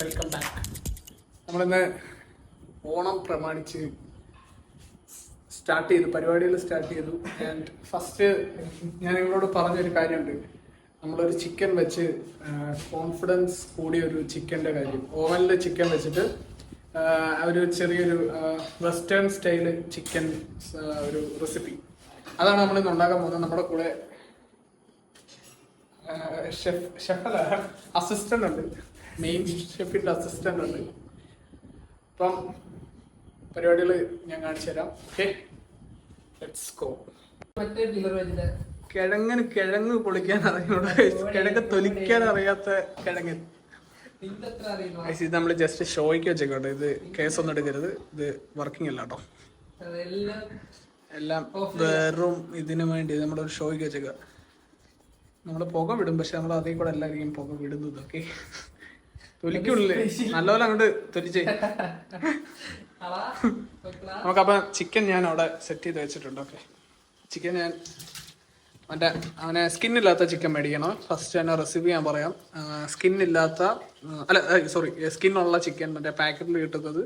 Welcome back നമ്മളിന്ന് ഓണം പ്രമാണിച്ച് start ചെയ്തു പരിപാടികൾ സ്റ്റാർട്ട് ചെയ്തു. ആൻഡ് ഫസ്റ്റ് ഞാൻ നിങ്ങളോട് പറഞ്ഞൊരു കാര്യമുണ്ട്. നമ്മളൊരു ചിക്കൻ വെച്ച് കോൺഫിഡൻസ് കൂടിയ ഒരു ചിക്കന്റെ കാര്യം. ഓവനിൽ ചിക്കൻ വെച്ചിട്ട് ഒരു ചെറിയൊരു വെസ്റ്റേൺ സ്റ്റൈൽ ചിക്കൻ ഒരു റെസിപ്പി അതാണ് നമ്മളിന്ന് ഉണ്ടാക്കാൻ പോകുന്നത്. നമ്മുടെ കൂടെ ഷെഫ് ഷെഫല്ല അസിസ്റ്റന്റ് ഉണ്ട്. മെയിൻ ഷെഫിന്റെ അസിസ്റ്റന്റ് ഉണ്ട്. അപ്പം പരിപാടികൾ ഞാൻ കാണിച്ചു തരാം. ഓക്കെ ലെറ്റ്സ് ഗോ കിഴങ്ങിന് കിഴങ്ങ് പൊളിക്കാൻ അറിയൂടാ കിഴങ്ങ് തൊലിക്കാൻ അറിയാത്ത കിഴങ്ങൻ. ഇത് നമ്മൾ ജസ്റ്റ് ഷോയ്ക്ക് വെച്ചേക്കോട്ടെ ഇത് കേസ് ഒന്നും എടുക്കരുത്. ഇത് വർക്കിംഗ് അല്ല കേട്ടോ എല്ലാം വെറും ഇതിനു വേണ്ടി നമ്മളൊരു ഷോയ്ക്ക് വെച്ചേക്കുക നമ്മൾ പുക വിടും പക്ഷെ നമ്മൾ അതേ കൂടെ എല്ലാവരെയും പുക വിടുന്നത് ഓക്കെ തൊലിക്കുള്ളിൽ നല്ലപോലെ അങ്ങോട്ട് തൊലിച്ചേ. നമുക്കപ്പം ചിക്കൻ ഞാൻ അവിടെ സെറ്റ് ചെയ്ത് വെച്ചിട്ടുണ്ട് ഓക്കെ. ചിക്കൻ ഞാൻ മറ്റേ അവനെ സ്കിന്നില്ലാത്ത ചിക്കൻ മേടിക്കണം. ഫസ്റ്റ് തന്നെ റെസിപ്പി ഞാൻ പറയാം. സ്കിന്നില്ലാത്ത അല്ല സോറി സ്കിന്നുള്ള ചിക്കൻ മറ്റേ പാക്കറ്റിൽ കിട്ടുന്നത്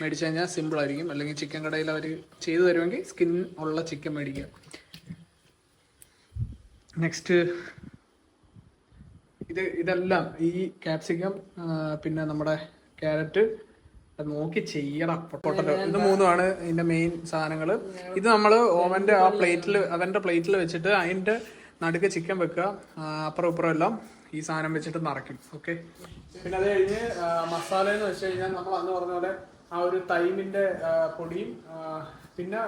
മേടിച്ചു കഴിഞ്ഞാൽ സിമ്പിൾ ആയിരിക്കും. അല്ലെങ്കിൽ ചിക്കൻ കടയിൽ അവർ ചെയ്തു തരുമെങ്കിൽ സ്കിൻ ഉള്ള ചിക്കൻ മേടിക്കുക നെക്സ്റ്റ് ഇത് ഇതെല്ലാം ഈ കാപ്സിക്കം പിന്നെ നമ്മുടെ ക്യാരറ്റ് നോക്കി ചെയ്യണം പൊട്ടറ്റോ ഇത് മൂന്നുമാണ് ഇതിന്റെ മെയിൻ സാധനങ്ങൾ ഇത് നമ്മൾ ഓവന്റെ ആ പ്ലേറ്റിൽ അവന്റെ പ്ലേറ്റിൽ വെച്ചിട്ട് അതിന്റെ നടുക്ക് ചിക്കൻ വെക്കുക അപ്പുറം ഇപ്പുറം എല്ലാം ഈ സാധനം വെച്ചിട്ട് നിറയ്ക്കും ഓക്കെ പിന്നെ അത് കഴിഞ്ഞ് മസാല എന്ന് വെച്ച് കഴിഞ്ഞാൽ നമ്മൾ അന്ന് പറഞ്ഞ പോലെ ആ ഒരു തൈമിന്റെ പൊടിയും പിന്നെ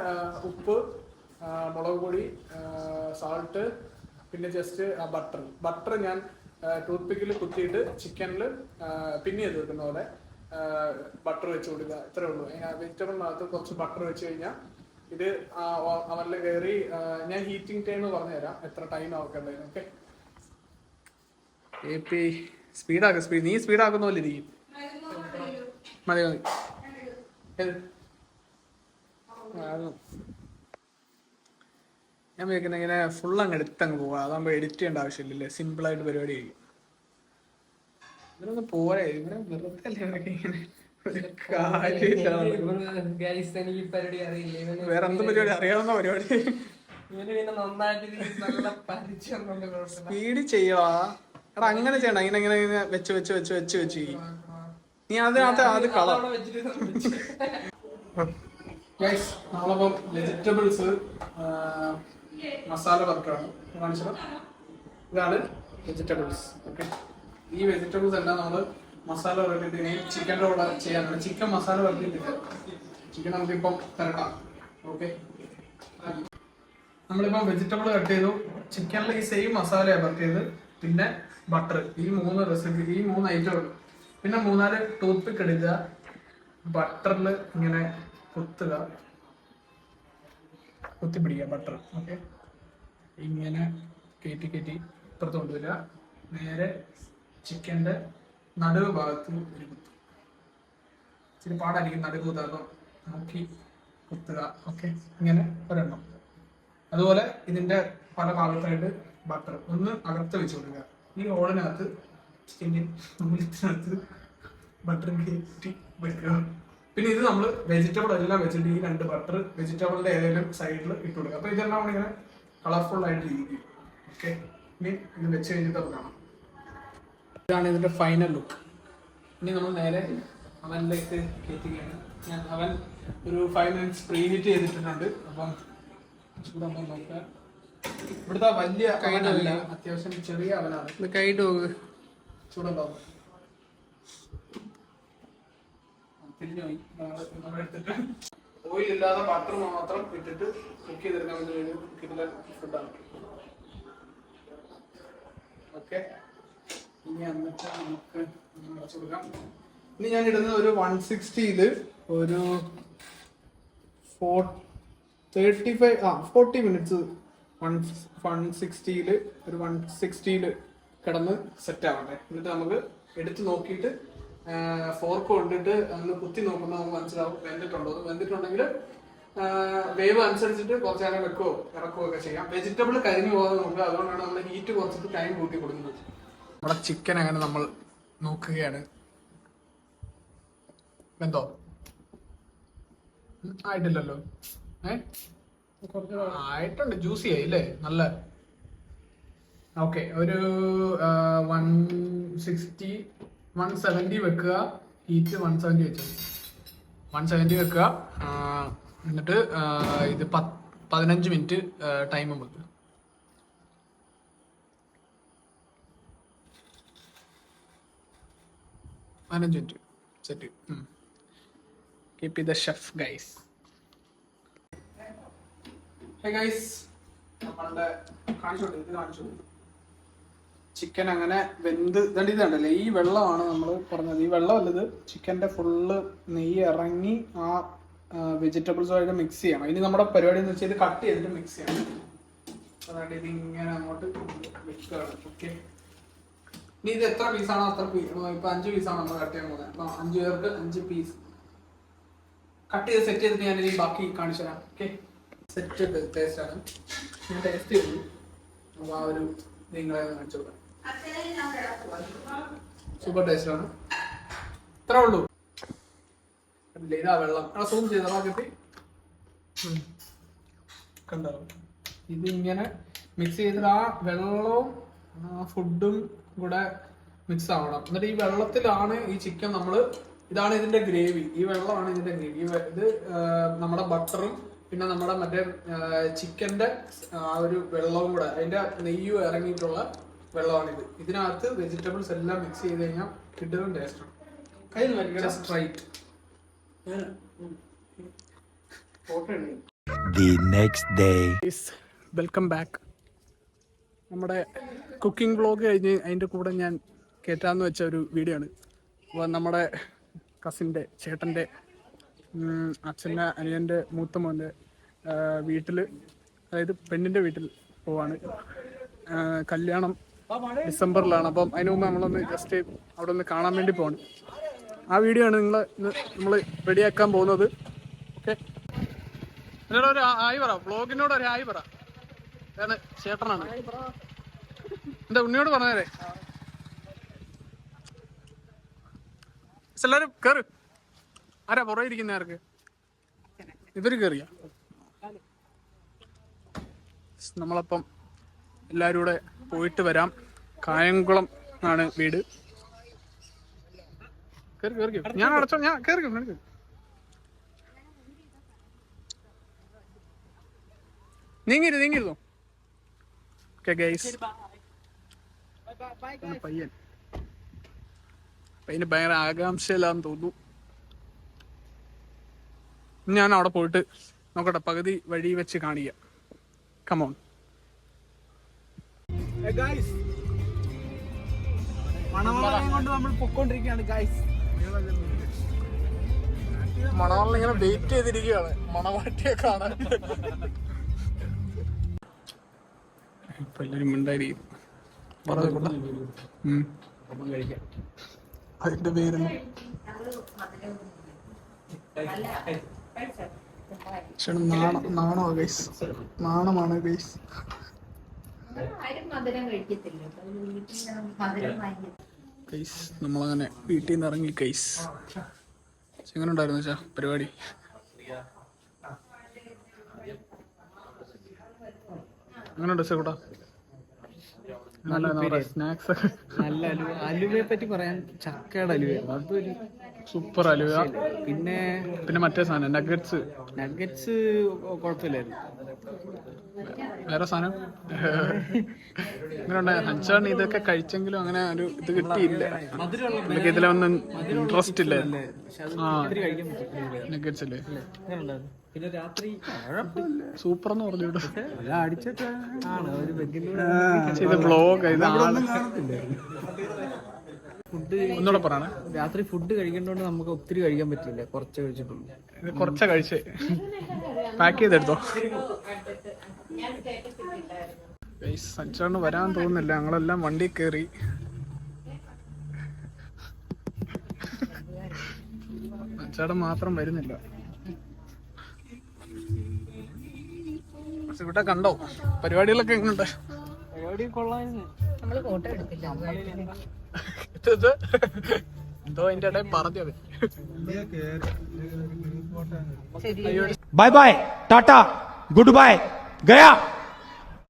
ഉപ്പ് മുളക് പൊടി സാൾട്ട് പിന്നെ ജസ്റ്റ് ബട്ടർ ബട്ടർ ഞാൻ ടൂത്ത് പിക്കിൽ കുത്തിയിട്ട് ചിക്കനിൽ പിന്നെ ചെയ്ത് വെക്കുന്ന പോലെ ബട്ടർ വെച്ച് കൊടുക്കുക. ഇത്രേ ഉള്ളൂ. വെജിറ്റബിളിനകത്ത് കുറച്ച് ബട്ടർ വെച്ച് കഴിഞ്ഞാൽ ഇത് അവരിൽ കയറി ഞാൻ ഹീറ്റിംഗ് ടൈം പറഞ്ഞുതരാം. എത്ര ടൈം ആക്കേണ്ടത് ഓക്കെ എ പി സ്പീഡാക്കുക സ്പീഡ് നീ സ്പീഡാക്കുന്ന പോലെ ഇരിക്കും. മതി മതി? ആ, ഞാൻ വിചാരിക്കുന്നത് ഇങ്ങനെ ഫുൾ അങ്ങ് എടുത്തങ്ങ് പോവാ അതാകുമ്പോൾ എഡിറ്റ് ചെയ്യേണ്ട ആവശ്യമില്ലല്ലേ? സിമ്പിൾ ആയിട്ട് പരിപാടി ആയിരിക്കും ഇവരൊന്ന് പോരെ. ഇവരെ വെറുതെ അല്ലേ ഇവരൊക്കെ ഇങ്ങനെ ഒരു കാര്യമില്ല ഇവന് guys എനിക്ക് ഈ പരിപാടി അറിയില്ല. ഇവന് വേറെ എന്ത് പരിപാടി? അറിയാവുന്ന പരിപാടി. ഇവന് പിന്നെ നന്നായിട്ട് നല്ല പരിചയം സ്പീഡ് ചെയ്യുവാ. എടാ അങ്ങനെ ചെയ്യണ്ട. ഇങ്ങനെ ഇങ്ങനെ ഇങ്ങനെ വെച്ച് വെച്ച് വെച്ച് വെച്ച് വെച്ച്. നീ അതിനകത്ത് അത് കളർ നമ്മളപ്പം വെജിറ്റബിൾസ് മസാല വർക്കാണ്. ഇതാണ് വെജിറ്റബിൾസ് ഓക്കെ ഈ വെജിറ്റബിൾസ് എല്ലാം നമ്മൾ മസാല വരട്ടിട്ട് ഇനി ചിക്കന്റെ കൂടെ ചെയ്യാനാണ് ചിക്കൻ മസാല വരട്ടിയിട്ടില്ല ചിക്കൻ നമുക്കിപ്പം തരട്ടാം ഓക്കെ നമ്മളിപ്പം വെജിറ്റബിൾ കട്ട് ചെയ്തു. ചിക്കനിൽ ഈ സെയിം മസാലയാണ് ചെയ്ത്. പിന്നെ ബട്ടർ ഈ മൂന്ന് റെസിപ്പി ഈ മൂന്ന് ഐറ്റം പിന്നെ മൂന്നാൽ ടൂത്ത് പിക്ക് എടുക്കുക ബട്ടറിൽ ഇങ്ങനെ കുത്തുക. കുത്തി പിടിക്കുക ബട്ടർ ഓക്കെ ഇങ്ങനെ കയറ്റി കയറ്റി ഇപ്പുറത്ത് കൊണ്ടുവരിക. നേരെ ചിക്കന്റെ നടുവ് ഭാഗത്ത് ഒരു കുത്തു. ഇച്ചിരി പാടായിരിക്കും നടുവ് കുത്താകുമ്പോൾ നോക്കി കുത്തുക. ഓക്കെ ഇങ്ങനെ ഒരെണ്ണം. അതുപോലെ ഇതിന്റെ പല ഭാഗത്തായിട്ട് ബട്ടർ ഒന്ന് അകത്ത് വെച്ച് കൊടുക്കുക. ഈ ഓളിനകത്ത് ചിക്കന്റെ ബട്ടർ കയറ്റി വെക്കുക. പിന്നെ ഇത് നമ്മൾ വെജിറ്റബിൾ എല്ലാം വെച്ചിട്ട് ഈ രണ്ട് ബട്ടർ വെജിറ്റബിളിന്റെ ഏതെങ്കിലും സൈഡിൽ ഇട്ട് കൊടുക്കുക. അപ്പൊ ഇതെല്ലാം ഇങ്ങനെ കളർഫുൾ ആയിട്ട് ഇരിക്കും ഓക്കെ ഇനി ഇത് വെച്ച് കഴിഞ്ഞിട്ട് അത് കാണാം. ഇതാണ് ഇതിന്റെ ഫൈനൽ ലുക്ക് ഇനി നമ്മൾ നേരെ അവനിലേക്ക് കയറ്റുകയാണ്. ഞാൻ അവൻ ഒരു ഫൈവ് മിനിറ്റ്സ് പ്രീ ഹീറ്റ് ചെയ്തിട്ടുണ്ട്. അപ്പം ചൂടാകുമ്പോൾ നോക്കുക. ഇവിടുത്തെ വലിയ അവനല്ല അത്യാവശ്യം ചെറിയ അവനാണ്. ചൂടുണ്ടാവും. തിരിഞ്ഞു പോയി എടുത്തിട്ട് ഓയിൽ ഇല്ലാതെ ബട്ടർ മാത്രം ഇട്ടിട്ട് കുക്ക് ചെയ്തെടുക്കാൻ വേണ്ടി കിടിലൻ ഫുഡാണ് ഓക്കെ ഇനി എന്നിട്ട് നമുക്ക് നിറച്ച് കൊടുക്കാം. ഇനി ഞാൻ ഇടുന്നത് ഒരു വൺ സിക്സ്റ്റിയിൽ ഒരു ഫോർ തേർട്ടി ഫൈവ് ആ ഫോർട്ടി മിനിറ്റ്സ് വൺ വൺ സിക്സ്റ്റിയിൽ ഒരു വൺ സിക്സ്റ്റിയിൽ കിടന്ന് സെറ്റ് ആവട്ടെ. എന്നിട്ട് നമുക്ക് എടുത്ത് നോക്കിയിട്ട് ഫോർക്ക് കൊണ്ടിട്ട് ഒന്ന് കുത്തി നോക്കുമ്പോൾ നമുക്ക് മനസ്സിലാവും വെന്തിട്ടുണ്ടോ വെന്തിട്ടുണ്ടെങ്കിൽ വേവ് അനുസരിച്ചിട്ട് കുറച്ച് നേരം വെക്കുകയോ ഇറക്കുകയോ ഒക്കെ ചെയ്യാം. വെജിറ്റബിൾ കരിഞ്ഞു പോകാതെ നോക്കുക. അതുകൊണ്ടാണ് നമ്മൾ ഹീറ്റ് കുറച്ചിട്ട് ടൈം കൂട്ടി കൊടുക്കുന്നത്. നമ്മുടെ ചിക്കൻ അങ്ങനെ നമ്മൾ നോക്കുകയാണ്. എന്തോ ആയിട്ടില്ലല്ലോ. ഏ? ആയിട്ടുണ്ട്. ജ്യൂസി ആയി അല്ലേ? നല്ല. ഓക്കെ ഒരു വൺ സിക്സ്റ്റി വൺ സെവന്റി വെക്കുക. ഹീറ്റ് വൺ സെവന്റി വെച്ചു. വൺ സെവന്റി വെക്കുക. എന്നിട്ട് ഇത് പത്ത് പതിനഞ്ച് മിനിറ്റ് ടൈം വെക്കുക. പതിനഞ്ച് minute set keep the chef guys hey guys നമ്മളുടെ കാണിച്ചോട്ടെ ഇത് കാണിച്ചു ചിക്കൻ അങ്ങനെ വെന്ത് ഇതണ്ട് ഇതുണ്ടല്ലേ ഈ വെള്ളമാണ് നമ്മൾ പറഞ്ഞത്. ഈ വെള്ളമല്ലത് ചിക്കന്റെ ഫുള്ള് നെയ്യ് ഇറങ്ങി ആ വെജിറ്റബിൾസുമായിട്ട് മിക്സ് ചെയ്യണം. ഇനി നമ്മുടെ പരിപാടി എന്ന് വെച്ചാൽ ഇത് കട്ട് ചെയ്തിട്ട് മിക്സ് ചെയ്യണം. അതായത് ഇത് ഇങ്ങനെ അങ്ങോട്ട് വെക്കുകയാണ് ഓക്കെ ഇനി ഇത് എത്ര പീസാണോ അത്ര പീസ് ഇപ്പം അഞ്ച് പീസാണ് നമ്മൾ കട്ട് ചെയ്യാൻ പോകുന്നത്? അപ്പം അഞ്ച് പേർക്ക് അഞ്ച് പീസ് കട്ട് ചെയ്ത് സെറ്റ് ചെയ്തിട്ട് ഞാൻ ഇനി ബാക്കി കാണിച്ചു തരാം. ഓക്കെ സെറ്റ് ടേസ്റ്റ് ആണ്. ഞാൻ ടേസ്റ്റ് ചെയ്തു. അപ്പോൾ ആ ഒരു നിങ്ങളെ കാണിച്ചു കൊടുക്കാം സൂപ്പർ ടേസ്റ്റ് ആണ്. ഇത്രേ ഉള്ളൂ. ഇതാ വെള്ളം. ആ സൂം ചെയ്ത? കിട്ടി കണ്ടോ? ഇത് ഇങ്ങനെ മിക്സ് ചെയ്തിട്ട് ആ വെള്ളവും ഫുഡും കൂടെ മിക്സ് ആവണം. എന്നിട്ട് ഈ വെള്ളത്തിലാണ് ഈ ചിക്കൻ നമ്മൾ ഇതാണ് ഇതിന്റെ ഗ്രേവി ഈ വെള്ളമാണ് ഇതിന്റെ ഗ്രേവി ഇത് നമ്മുടെ ബട്ടറും പിന്നെ നമ്മുടെ മറ്റേ ചിക്കന്റെ ആ ഒരു വെള്ളവും കൂടെ അതിന്റെ നെയ്യും ഇറങ്ങിയിട്ടുള്ള വെള്ളമാണിത്. ഇതിനകത്ത് വെജിറ്റബിൾസ് എല്ലാം മിക്സ് ചെയ്ത് കഴിഞ്ഞാൽ കിട്ടുന്ന ടേസ്റ്റാണ് ജസ്റ്റ് റൈറ്റ് ഫോട്ടോ ഉണ്ട് The next വെൽക്കം ബാക്ക് നമ്മുടെ കുക്കിംഗ് വ്ളോഗ് കഴിഞ്ഞ് അതിന്റെ കൂടെ ഞാൻ കയറ്റാന്ന് വെച്ച ഒരു വീഡിയോ ആണ്. അപ്പോൾ നമ്മുടെ കസിന്റെ ചേട്ടന്റെ അച്ഛന്റെ അനിയന്റെ മൂത്ത മോന്റെ വീട്ടിൽ അതായത് പെണ്ണിന്റെ വീട്ടിൽ പോവാണ്. കല്യാണം ഡിസംബറിലാണ്. അപ്പം അതിന് മുമ്പ് നമ്മളൊന്ന് ജസ്റ്റ് അവിടെ ഒന്ന് കാണാൻ വേണ്ടി പോകണം ആ വീഡിയോ ആണ് നിങ്ങൾ നമ്മൾ റെഡിയാക്കാൻ പോകുന്നത്. ഓക്കെ എന്നോട് ഒരു ആയി പറ. ബ്ലോഗിനോട് ഒരു ആയി പറ. ചേട്ടനാണ്. എന്താ ഉണ്ണിയോട് പറഞ്ഞേരെ? എല്ലാരും കേറ്. ആരാ പുറകെ ഇരിക്കുന്ന ആർക്ക്? ഇവർ കേറിയ. നമ്മളപ്പം എല്ലാരും കൂടെ പോയിട്ട് വരാം. കായംകുളം ആണ് വീട്. ഞാൻ അടച്ചോ ഞാൻ കേറി നീങ്ങിരു നീങ്ങിരുന്നു പയ്യൻ. പയ്യന് ഭയങ്കര ആകാംക്ഷയിലാന്ന് തോന്നുന്നു. ഞാൻ അവിടെ പോയിട്ട് നോക്കട്ടെ പകുതി വഴി വെച്ച് കാണിക്കാം. കമോൺ മണവാളനെ കൊണ്ട് നമ്മൾ പൊക്കോണ്ടിരിക്കുകയാണ് ഗൈസ് ഇങ്ങനെ വെയിറ്റ് ചെയ്തിരിക്കുകയാണ്. മണവാട്ടിയെ കാണാൻ. ഇപ്പൊ എല്ലാരും മിണ്ടായിരിക്കും. അതിന്റെ പേര്. നാണോ ഗൈസ് നാണമാണ് ഗൈസ് ഗൈസ് നമ്മളങ്ങനെ വീട്ടിൽ നിന്ന് ഇറങ്ങി കൈസ് എങ്ങനെ ഉണ്ടായിരുന്നു ചാ പരിപാടി? അങ്ങനെ ഉണ്ട് ചേട്ടാ നല്ല സ്നാക്സ് നല്ല അലുവ. അലുവയെ പറ്റി പറയാൻ ചക്കയുടെ അലുവ. അതൊരു സൂപ്പർ അലുവ. പിന്നെ പിന്നെ മറ്റേ സാധനം നഗറ്റ്സ് നഗറ്റ്സ് കുഴപ്പമില്ലായിരുന്നു. വേറെ സാധനം. അങ്ങനെ ഹൻസാണ് ഇതൊക്കെ കഴിച്ചെങ്കിലും അങ്ങനെ ഒരു ഇത് കിട്ടിയില്ല. എനിക്ക് ഇതിലൊന്നും ഇൻട്രസ്റ്റ് ഇല്ല. ആ നഗറ്റ്സ് അല്ലേ സൂപ്പർ എന്ന് പറഞ്ഞു ഇത് ബ്ലോഗ് ഇത് ഒന്നുകൂടെ പറയണേ. രാത്രി ഫുഡ് കഴിക്കേണ്ടതുകൊണ്ട് നമുക്ക് ഒത്തിരി കഴിക്കാൻ പറ്റില്ല. കുറച്ച് കഴിച്ചിട്ടുള്ളൂ. കുറച്ചാ കഴിച്ചേ. പാക്ക് ചെയ്തെടുത്തോ? സഞ്ചാണ് വരാൻ തോന്നുന്നില്ല. ഞങ്ങളെല്ലാം വണ്ടി കയറി സച്ചാടൻ മാത്രം വരുന്നില്ല. ഇവിടെ കണ്ടോ? പരിപാടികളൊക്കെ എങ്ങനെയുണ്ട് പരിപാടി എന്തോ അതിന്റെ ഇടയിൽ പറഞ്ഞത്. Bye bye tata good bye ગયા.